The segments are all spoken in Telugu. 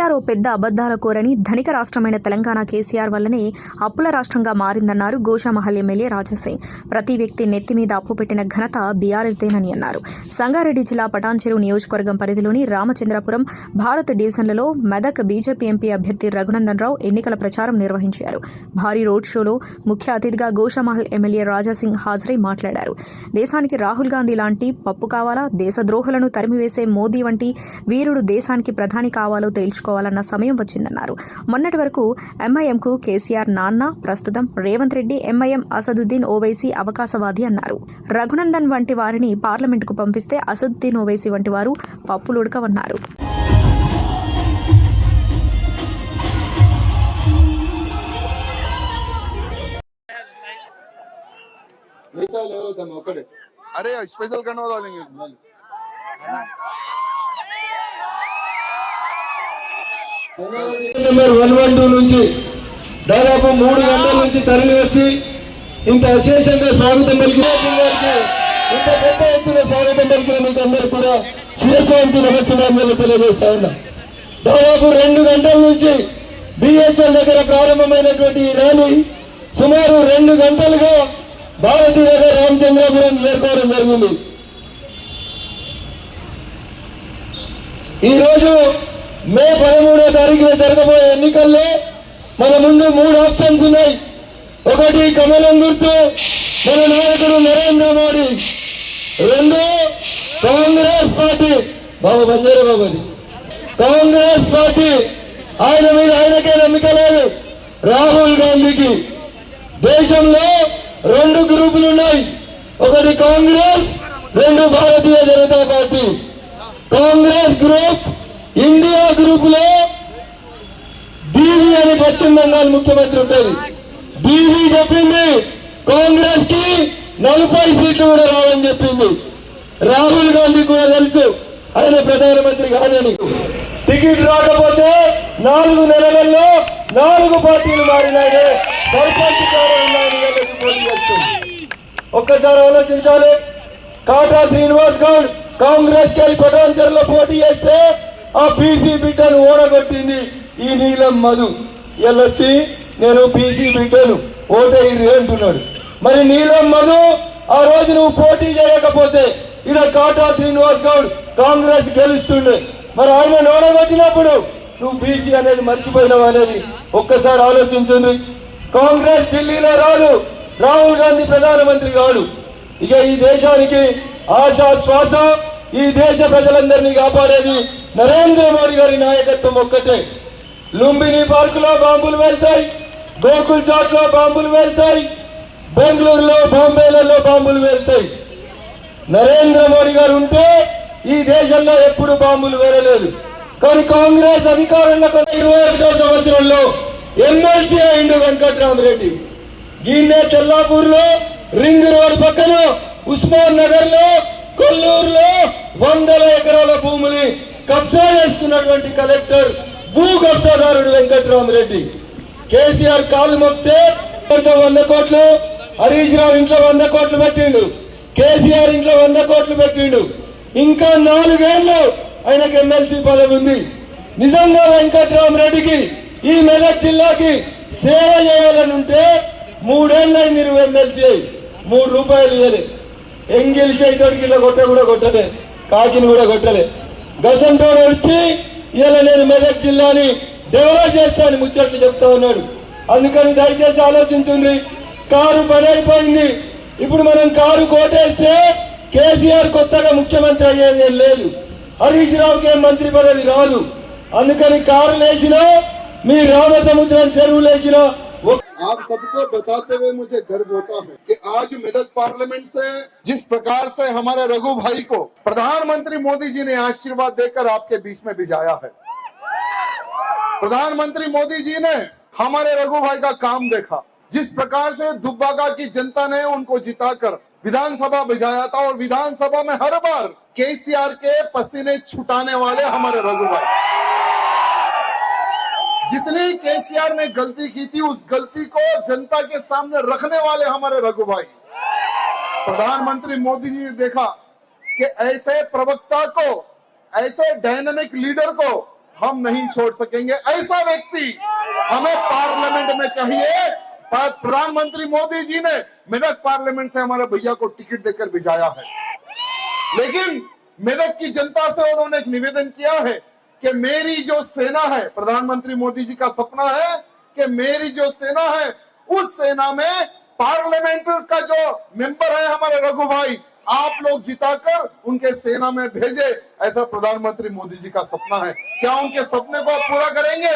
కేసీఆర్ ఓ పెద్ద అబద్ధాల కోరని ధనిక రాష్ట్రమైన తెలంగాణ కేసీఆర్ వల్లనే అప్పుల రాష్ట్రంగా మారిందన్నారు గోషామహల్ ఎమ్మెల్యే రాజాసింగ్. ప్రతి వ్యక్తి నెత్తి మీద అప్పు పెట్టిన ఘనత బీఆర్ఎస్దేనని అన్నారు. సంగారెడ్డి జిల్లా పటాన్చెరువు నియోజకవర్గం పరిధిలోని రామచంద్రపురం భారత్ డివిజన్లలో మెదక్ బీజేపీ ఎంపీ అభ్యర్థి రఘునందన్ రావు ఎన్నికల ప్రచారం నిర్వహించారు. భారీ రోడ్ షోలో ముఖ్య అతిథిగా గోషామహల్ ఎమ్మెల్యే రాజాసింగ్ హాజరై మాట్లాడారు. దేశానికి రాహుల్ గాంధీ లాంటి పప్పు కావాలా? దేశద్రోహులను తరిమివేసే మోదీ వంటి వీరుడు దేశానికి ప్రధాని కావాలో తేల్చుకో చేసుకోవాలన్న సమయం వచ్చిందన్నారు. మొన్నటి వరకు ఎంఐఎంకు కేసీఆర్ నాన్న ప్రస్తుతం రేవంత్ రెడ్డి ఎంఐఎం అసదుద్దీన్ ఓవైసీ అవకాశవాది అన్నారు. రఘునందన్ వంటి వారిని పార్లమెంటుకు పంపిస్తే అసదుద్దీన్ ఓవైసీ వంటి వారు పప్పులుడకవన్నారు మిగతా అరే స్పెషల్ కన్నా వన్ వన్ టూ నుంచి దాదాపు మూడు గంటల నుంచి తరలి వచ్చి ఇంత అశేషంగా స్వాగతం పలికిన ఇంత పెద్ద ఎత్తున స్వాగతం పలికిన మీకు అందరూ కూడా శిరస్వాంతి నమస్కారాలు తెలియజేస్తా ఉన్నా. దాదాపు రెండు గంటల నుంచి బిహెచ్ఎల్ దగ్గర ప్రారంభమైనటువంటి ఈ ర్యాలీ సుమారు రెండు గంటలుగా భారతీయ నగర్ రామచంద్రాపురం చేరుకోవడం జరిగింది. ఈ రోజు మే పదమూడో తారీఖున జరగబోయే ఎన్నికల్లో మన ముందు మూడు ఆప్షన్స్ ఉన్నాయి. ఒకటి కమలం గుర్తు మన నాయకుడు నరేంద్ర మోడీ. రెండు కాంగ్రెస్ పార్టీ. బాబు బంజారా బాబు అది. కాంగ్రెస్ పార్టీ ఆయన మీద ఆయనకే నమ్మిక లేదు. రాహుల్ గాంధీకి. దేశంలో రెండు గ్రూపులు ఉన్నాయి. ఒకటి కాంగ్రెస్ రెండు Bharatiya Janata party. Congress group India గ్రూప్లో బీవీ అని పశ్చిమ బెంగాల్ ముఖ్యమంత్రి ఉంటుంది. బీవీ చెప్పింది కాంగ్రెస్కి నలభై సీట్లు కూడా రావని చెప్పింది. రాహుల్ గాంధీ కూడా తెలుసు ఆయన ప్రధానమంత్రి కాదని. టికెట్ రాకపోతే నాలుగు నెలలలో నాలుగు పార్టీలు మారినాయి. సర్పంచ్ పోటీ చేస్తుంది ఒక్కసారి ఆలోచించాలి. కాటా శ్రీనివాస్ గౌడ్ కాంగ్రెస్కి పటాన్చర్లో పోటీ చేస్తే ఆ బీసీ బిడ్డను ఓడగొట్టింది ఈ నీలం మధు. ఎల్లొచ్చి నేను బీసీ బిడ్డను ఓటేయిరి అంటున్నాడు. మరి నీలం మధు ఆ రోజు నువ్వు పోటీ చేయకపోతే ఇక్కడ కాటా శ్రీనివాస్ గౌడ్ కాంగ్రెస్ గెలుస్తుండే. మరి ఆయన ఓడగొట్టినప్పుడు నువ్వు బీసీ అనేది మర్చిపోయినావు అనేది ఒక్కసారి ఆలోచించండి. కాంగ్రెస్ ఢిల్లీలో రాదు. రాహుల్ గాంధీ ప్రధానమంత్రి కాడు ఇక ఈ దేశానికి ఆశా శ్వాస ఈ దేశ ప్రజలందరినీ కాపాడేది నరేంద్ర మోడీ గారి నాయకత్వం ఒక్కటే. లుంబిని పార్కులో బాంబులు వెళ్తాయి గోకుల్ చాట్లో బాంబులు వెళ్తాయి బెంగళూరులో బాంబేలలో బాంబులు వెళ్తాయి. నరేంద్ర మోడీ గారు ఉంటే ఈ దేశంలో ఎప్పుడు బాంబులు వేరలేదు కానీ కాంగ్రెస్ అధికారంలో ఇరవై ఒకటో సంవత్సరంలో ఎమ్మెల్సీ అయిండు వెంకట్రామరెడ్డి. ఈయన చెల్లాపూర్లో రింగ్ రోడ్ పక్కన ఉస్మాన్ నగర్లో కొల్లూరులో వందల ఎకరాల భూమిని కబ్జా చేసుకున్నటువంటి కలెక్టర్ భూ కబ్జాదారుడు వెంకట్రామరెడ్డి. కేసీఆర్ కాలు మొక్తే వంద కోట్లు హరీష్ రావు ఇంట్లో వంద కోట్లు పెట్టిండు. కేసీఆర్ ఇంట్లో వంద కోట్లు పెట్టిండు. ఇంకా నాలుగేళ్ళు ఆయనకు ఎమ్మెల్సీ పదవి ఉంది. నిజంగా వెంకట్రామరెడ్డికి ఈ మెదక్ జిల్లాకి సేవ చేయాలని ఉంటే మూడేళ్ళైంది నువ్వు ఎమ్మెల్సీ అయి. మూడు రూపాయలు ఇవ్వలేదు ఎంగిల్ చేతోడికి ఇలా కొట్ట కూడా కొట్టలే కాకిని కూడా కొట్టలే. గసంటోడు వచ్చి ఇలా నేను మెదక్ జిల్లాని డెవలప్ చేస్తాను ముచ్చట్లు చెప్తా ఉన్నాడు. అందుకని దయచేసి ఆలోచించండి. కారు పడైపోయింది. ఇప్పుడు మనం కారు కోటేస్తే కేసీఆర్ కొత్తగా ముఖ్యమంత్రి అయ్యేది ఏం లేదు. హరీష్ రావుకి ఏం మంత్రి పదవి రాదు. అందుకని కారు లేచినా మీ రామసముద్రం చెరువు లేచినా आप सबको बताते हुए मुझे गर्व होता है कि आज मेदक पार्लियामेंट से, जिस प्रकार से हमारे रघु भाई को प्रधानमंत्री मोदी जी ने आशीर्वाद देकर आपके बीच में भिजाया है। प्रधानमंत्री मोदी जी ने हमारे रघु भाई का काम देखा। जिस प्रकार से दुब्बागा की जनता ने उनको जिताकर विधानसभा भिजाया था और विधानसभा में हर बार केसीआर के पसीने छुटाने वाले हमारे रघु भाई। जितनी केसीआर ने गलती की थी, उस गलती को जनता के सामने रखने वाले हमारे रघु भाई। प्रधानमंत्री मोदी जी ने देखा कि ऐसे प्रवक्ता को, ऐसे डायनामिक लीडर को हम नहीं छोड़ सकेंगे। ऐसा व्यक्ति हमें पार्लियामेंट में चाहिए। प्रधानमंत्री मोदी जी ने मेरठ पार्लियामेंट से हमारे भैया को टिकट देकर भिजाया है। लेकिन मेरठ की जनता से उन्होंने एक निवेदन किया है कि मेरी जो सेना है प्रधानमंत्री मोदी जी का सपना है कि मेरी जो सेना है उस सेना में पार्लियामेंट का जो मेंबर है हमारे रघु भाई आप लोग जिताकर उनके सेना में भेजे ऐसा प्रधानमंत्री मोदी जी का सपना है क्या उनके सपने को आप पूरा करेंगे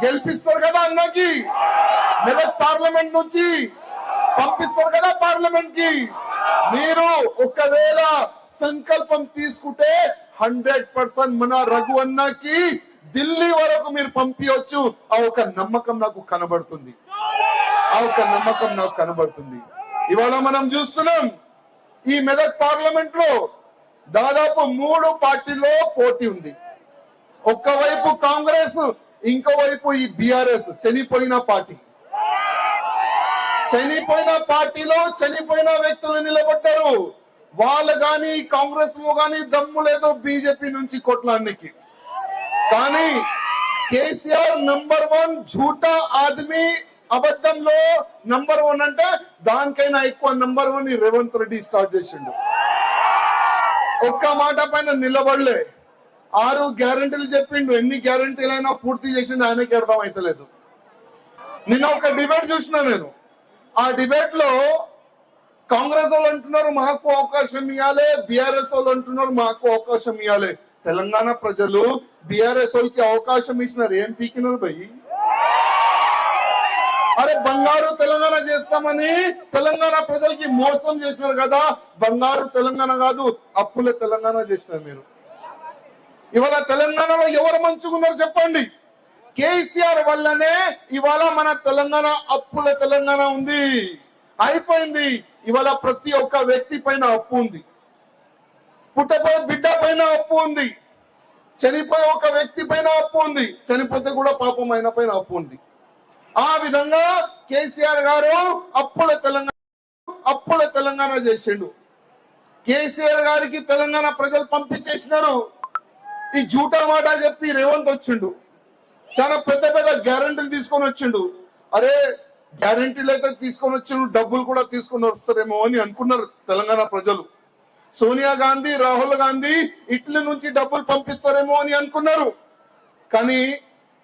గెలిపిస్తారు కదా అన్నకి మెదక్ పార్లమెంట్ నుంచి పంపిస్తారు కదా పార్లమెంట్ కి మీరు ఒకవేళ సంకల్పం తీసుకుంటే హండ్రెడ్ పర్సెంట్ మన రఘు అన్నకి ఢిల్లీ వరకు మీరు పంపించవచ్చు ఆ ఒక నమ్మకం నాకు కనబడుతుంది. ఆ ఒక నమ్మకం నాకు కనబడుతుంది. ఇవాళ మనం చూస్తున్నాం ఈ మెదక్ పార్లమెంట్లో దాదాపు మూడు పార్టీలో పోటీ ఉంది. ఒక్కవైపు కాంగ్రెస్ ఇంకోవైపు ఈ బీఆర్ఎస్ చనిపోయిన పార్టీ. చనిపోయిన పార్టీలో చనిపోయిన వ్యక్తులు నిలబడ్డారు. వాళ్ళు కానీ కాంగ్రెస్లో కానీ దమ్ము లేదు బీజేపీ నుంచి కొట్లానికి కానీ కేసీఆర్ నంబర్ వన్ జూటా ఆద్మీ అబద్ధంలో నంబర్ వన్ అంటే దానికైనా ఎక్కువ number one Revanth Reddy start చేసిండు. ఒక్క మాట పైన నిలబడలే. ఆరు గ్యారంటీలు చెప్పిండు. ఎన్ని గ్యారంటీలు అయినా పూర్తి చేసిండు ఆయనకి అర్థం అయితలేదు నిన్న ఒక డిబేట్ చూసిన నేను. ఆ డిబేట్లో కాంగ్రెస్ వాళ్ళు అంటున్నారు మాకు అవకాశం ఇవ్వాలి బీఆర్ఎస్ వాళ్ళు అంటున్నారు మాకు అవకాశం ఇవ్వాలి తెలంగాణ ప్రజలు బీఆర్ఎస్ వాళ్ళకి అవకాశం ఇచ్చినారు. ఏం పీకినారు భయ్ అరే బంగారు తెలంగాణ చేస్తామని తెలంగాణ ప్రజలకి మోసం చేసినారు కదా. బంగారు తెలంగాణ కాదు అప్పుల తెలంగాణ చేసినారు మీరు. ఇవాళ తెలంగాణలో ఎవరు మంచుకున్నారు చెప్పండి. కేసీఆర్ వల్లనే ఇవాళ మన తెలంగాణ అప్పుల తెలంగాణ ఉంది. అయిపోయింది. ఇవాళ ప్రతి ఒక్క వ్యక్తి పైన అప్పు ఉంది. పుట్టపై బిడ్డ పైన అప్పు ఉంది. చనిపోయే ఒక వ్యక్తి పైన అప్పు ఉంది. చనిపోతే కూడా పాపం ఆయన పైన అప్పు ఉంది. ఆ విధంగా కేసీఆర్ గారు అప్పుల తెలంగాణ అప్పుల తెలంగాణ చేసిండు. కేసీఆర్ గారికి తెలంగాణ ప్రజలు పంపించేసినారు. ఈ జూటా మాట చెప్పి రేవంత్ వచ్చిండు. చాలా పెద్ద పెద్ద గ్యారంటీలు తీసుకొని వచ్చిండు. అరే గ్యారంటీలు అయితే తీసుకొని వచ్చిన డబ్బులు కూడా తీసుకొని వస్తారేమో అని అనుకున్నారు తెలంగాణ ప్రజలు. సోనియా గాంధీ రాహుల్ గాంధీ ఇటలీ నుంచి డబ్బులు పంపిస్తారేమో అని అనుకున్నారు. కానీ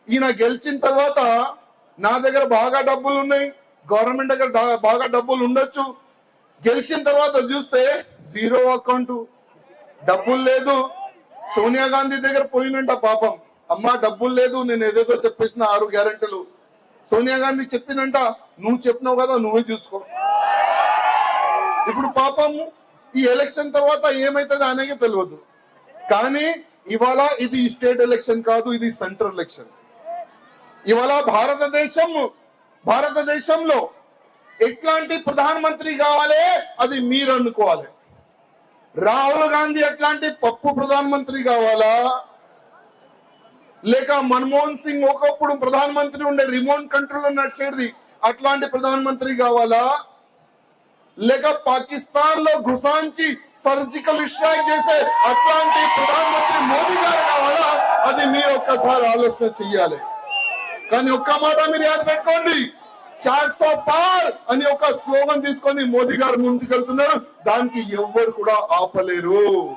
ఈయన గెలిచిన తర్వాత నా దగ్గర బాగా డబ్బులు ఉన్నాయి గవర్నమెంట్ దగ్గర బాగా డబ్బులు ఉండొచ్చు. గెలిచిన తర్వాత చూస్తే జీరో అకౌంట్. డబ్బులు లేదు. సోనియా గాంధీ దగ్గర పోయినంట పాపం. అమ్మా డబ్బులు లేదు. నేను ఏదేదో చెప్పేసిన ఆరు గ్యారెంటీలు. సోనియా గాంధీ చెప్పిందంట నువ్వు చెప్పినావు కదా నువ్వే చూసుకో. ఇప్పుడు పాపం ఈ ఎలక్షన్ తర్వాత ఏమైతుంది అనేది తెలియదు. కానీ ఇవాళ ఇది స్టేట్ ఎలక్షన్ కాదు ఇది సెంట్రల్ ఎలక్షన్. ఇవాళ భారతదేశం భారతదేశంలో ఎట్లాంటి ప్రధానమంత్రి కావాలి అది మీరు అనుకోవాలి. రాహుల్ గాంధీ ఎట్లాంటి పప్పు ప్రధానమంత్రి కావాలా? లేక మన్మోహన్ సింగ్ ఒకప్పుడు ప్రధానమంత్రి ఉండే రిమోట్ కంట్రోల్ నడిచేది అట్లాంటి ప్రధానమంత్రి కావాలా? లేక పాకిస్తాన్లో ఘుసాంచి సర్జికల్ స్ట్రైక్ చేసే అట్లాంటి ప్రధానమంత్రి మోదీ గారు కావాలా? అది మీరు ఒక్కసారి ఆలోచన చెయ్యాలి. కానీ ఒక్క మాట మీరు యాద పెట్టుకోండి. చాట్స్ ఆఫ్ పార్ అని ఒక స్లోగన్ తీసుకొని మోదీ గారు ముందుకెళ్తున్నారు. దానికి ఎవ్వరు కూడా ఆపలేరు.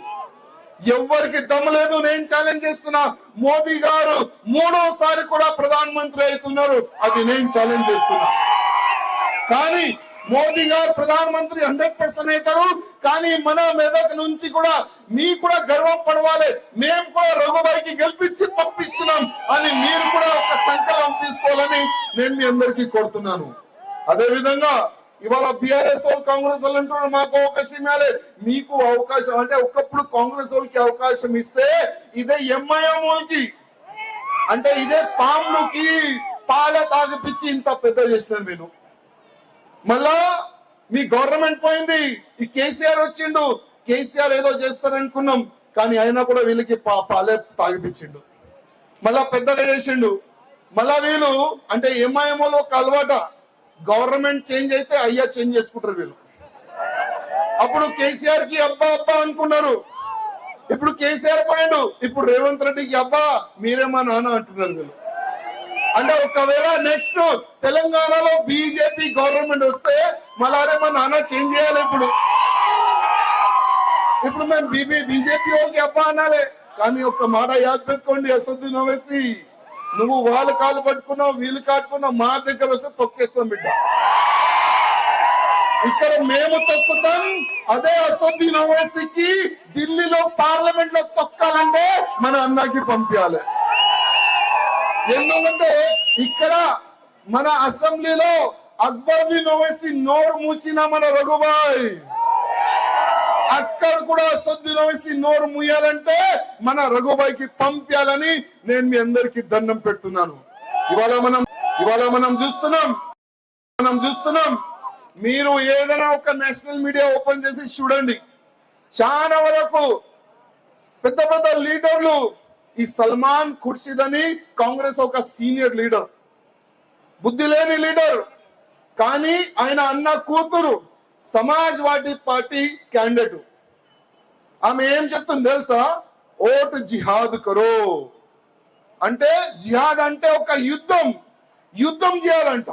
ఎవ్వరికి దమ్ము లేదు నేను ఛాలెంజ్ చేస్తున్నా. మోదీ గారు మూడోసారి కూడా ప్రధానమంత్రి అవుతున్నారు. అది నేను ఛాలెంజ్ చేస్తున్నా. కానీ మోదీ గారు ప్రధానమంత్రి హండ్రెడ్ పర్సెంట్ అవుతారు. కానీ మన మెదక్ నుంచి కూడా మీ కూడా గర్వం పడవాలి. మేము కూడా రఘుబాయికి గెలిపించి పంపిస్తున్నాం అని మీరు కూడా ఒక సంకల్పం తీసుకోవాలని నేను మీ అందరికీ కోరుతున్నాను. అదే విధంగా ఇవాళ బీఆర్ఎస్ వాళ్ళు కాంగ్రెస్ వాళ్ళు అంటున్నారు మాకు అవకాశం ఇవ్వాలి. మీకు అవకాశం అంటే ఒకప్పుడు కాంగ్రెస్ వాళ్ళకి అవకాశం ఇస్తే ఇదే ఎంఐఎం వాళ్ళకి. అంటే ఇదే పాములకి పాల తాగిపిచ్చి ఇంత పెద్ద చేసినారు మీరు మళ్ళా మీ గవర్నమెంట్ పోయింది ఈ కేసీఆర్ వచ్చిండు. కేసీఆర్ ఏదో చేస్తారనుకున్నాం కానీ అయినా కూడా వీళ్ళకి పా- పాలే తాగిపించిండు మళ్ళా పెద్దగా చేసిండు. మళ్ళా వీళ్ళు అంటే ఎంఐఎంఓలో ఒక అలవాట. గవర్నమెంట్ చేంజ్ అయితే అయ్యా చేంజ్ చేసుకుంటారు వీళ్ళు. అప్పుడు కేసీఆర్కి అబ్బా అబ్బా అనుకున్నారు. ఇప్పుడు కేసీఆర్ పోయాడు. ఇప్పుడు రేవంత్ రెడ్డికి అబ్బా మీరే మా నాన్న అంటున్నారు వీళ్ళు. అంటే ఒకవేళ నెక్స్ట్ తెలంగాణలో బీజేపీ గవర్నమెంట్ వస్తే మళ్ళీ మా నాన్న చేంజ్ చేయాలి ఇప్పుడు. ఇప్పుడు మేము బీబీ బీజేపీ వాళ్ళకి అబ్బా అనాలే. కానీ ఒక్క మాట యాద్ పెట్టుకోండి అసదుద్దీన్ ఓవైసీ. నువ్వు వాళ్ళ కాలు పట్టుకున్నావు వీళ్ళు కాటుకున్నావు మా దగ్గర వస్తే తొక్కేస్తాం బిడ్డ. ఇక్కడ మేము తొక్కుతాం అదే అసదుద్దీన్ ఓవైసీకి ఢిల్లీలో పార్లమెంట్లో తొక్కాలంటే మన అన్నకి పంపించాలి. ఎందుకంటే ఇక్కడ మన అసెంబ్లీలో అక్బర్దీన్ ఓవైసీ నోరు మూసిన మన రఘుబాయ్. అక్కడ కూడా అసదుద్దీన్ ఓవైసీ నోరు మూయాలంటే మన రఘుబాయికి పంపించాలని నేను మీ అందరికి దండం పెడుతున్నాను. ఇవాళ మనం ఇవాళ మనం చూస్తున్నాం మనం చూస్తున్నాం. మీరు ఏదైనా ఒక నేషనల్ మీడియా ఓపెన్ చేసి చూడండి. చాలా వరకు పెద్ద పెద్ద లీడర్లు ఈ సల్మాన్ ఖుర్షిద్ అని కాంగ్రెస్ ఒక సీనియర్ లీడర్. బుద్ధి లేని లీడర్. కానీ ఆయన అన్న కూతురు సమాజ్వాదీ పార్టీ క్యాండిడేట్. ఆమె ఏం చెప్తుంది తెలుసా? ఓటు జిహాద్ కరో. అంటే జిహాద్ అంటే ఒక యుద్ధం. యుద్ధం చేయాలంట.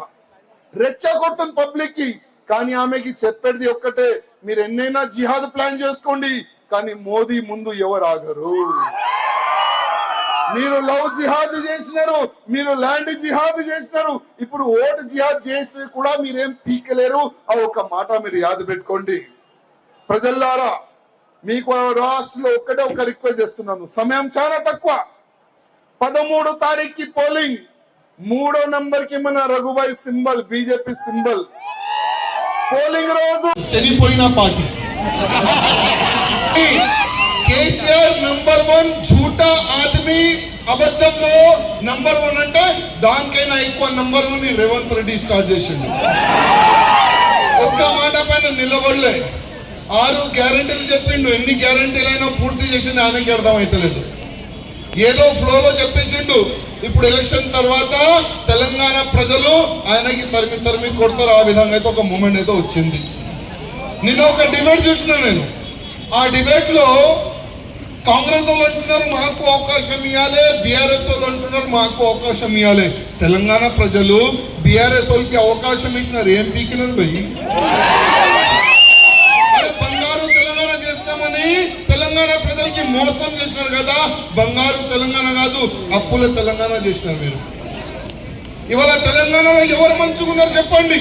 రెచ్చగొడుతుంది పబ్లిక్కి కానీ ఆమెకి చెప్పేది ఒక్కటే మీరు ఎన్నైనా జిహాద్ ప్లాన్ చేసుకోండి కానీ మోదీ ముందు ఎవరు ఆగరు. మీరు లవ్ జిహాద్ చేసినారు మీరు ల్యాండ్ జిహాద్ చేసినారు. ఇప్పుడు ఓటు జిహాద్ చేసి కూడా మీరేం పీకలేరు? ఆ ఒక మాట మీరు యాద పెట్టుకోండి. ప్రజల్లారా మీకు రాష్ట్రంలో ఒక్కటే ఒక రిక్వెస్ట్ చేస్తున్నాను. సమయం చాలా తక్కువ. పదమూడు తారీఖుకి పోలింగ్. మూడో నంబర్కి మన రఘుబాయ్ సింబల్ బీజేపీ సింబల్? పోలింగ్ రోజు. చనిపోయిన పార్టీ. కేసీఆర్ నంబర్ వన్ झूठा ఆద్మీ అబద్ధంలో నంబర్ వన్ అంటే దానికైనా ఎక్కువ number one Revanth Reddy start చేసిండు. ఒక్క మాట పైన నిలబడలే. ఆరు గ్యారంటీలు చెప్పిండు. ఎన్ని గ్యారంటీలైనా పూర్తి చేసిండు ఆయనకి అర్థమైతలేదు. ఏదో ఫ్లోలో చెప్పేసిండు. ఇప్పుడు ఎలక్షన్ తర్వాత తెలంగాణ ప్రజలు ఆయనకి తరిమి తరిమి కొడతారు. ఆ విధంగా అయితే ఒక మూమెంట్ అయితే వచ్చింది. నిన్న ఒక డిబేట్ చూసిన నేను. ఆ డిబేట్లో లో కాంగ్రెస్ వాళ్ళు అంటున్నారు మాకు అవకాశం ఇవ్వాలి బీఆర్ఎస్ వాళ్ళు అంటున్నారు మాకు అవకాశం ఇవ్వాలి తెలంగాణ ప్రజలు బీఆర్ఎస్ వాళ్ళకి అవకాశం ఇచ్చినారు. ఏం పీకినారు పోయి బంగారు తెలంగాణ చేస్తామని తెలంగాణ ప్రజలకి మోసం చేసినారు కదా. బంగారు తెలంగాణ కాదు అప్పుల తెలంగాణ చేసినారు మీరు. ఇవాళ తెలంగాణలో ఎవరు మంచుకున్నారు చెప్పండి.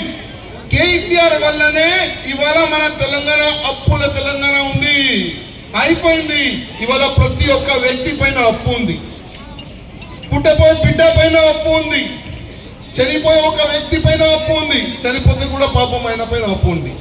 కేసీఆర్ వల్లనే ఇవాళ మన తెలంగాణ అప్పుల తెలంగాణ ఉంది. అయిపోయింది. ఇవాళ ప్రతి ఒక్క వ్యక్తి పైన అప్పు ఉంది. పుట్టపోయే బిడ్డ పైన అప్పు ఉంది. చనిపోయే ఒక వ్యక్తి పైన అప్పు ఉంది. చనిపోతే కూడా పాపం ఆయన పైన అప్పు ఉంది.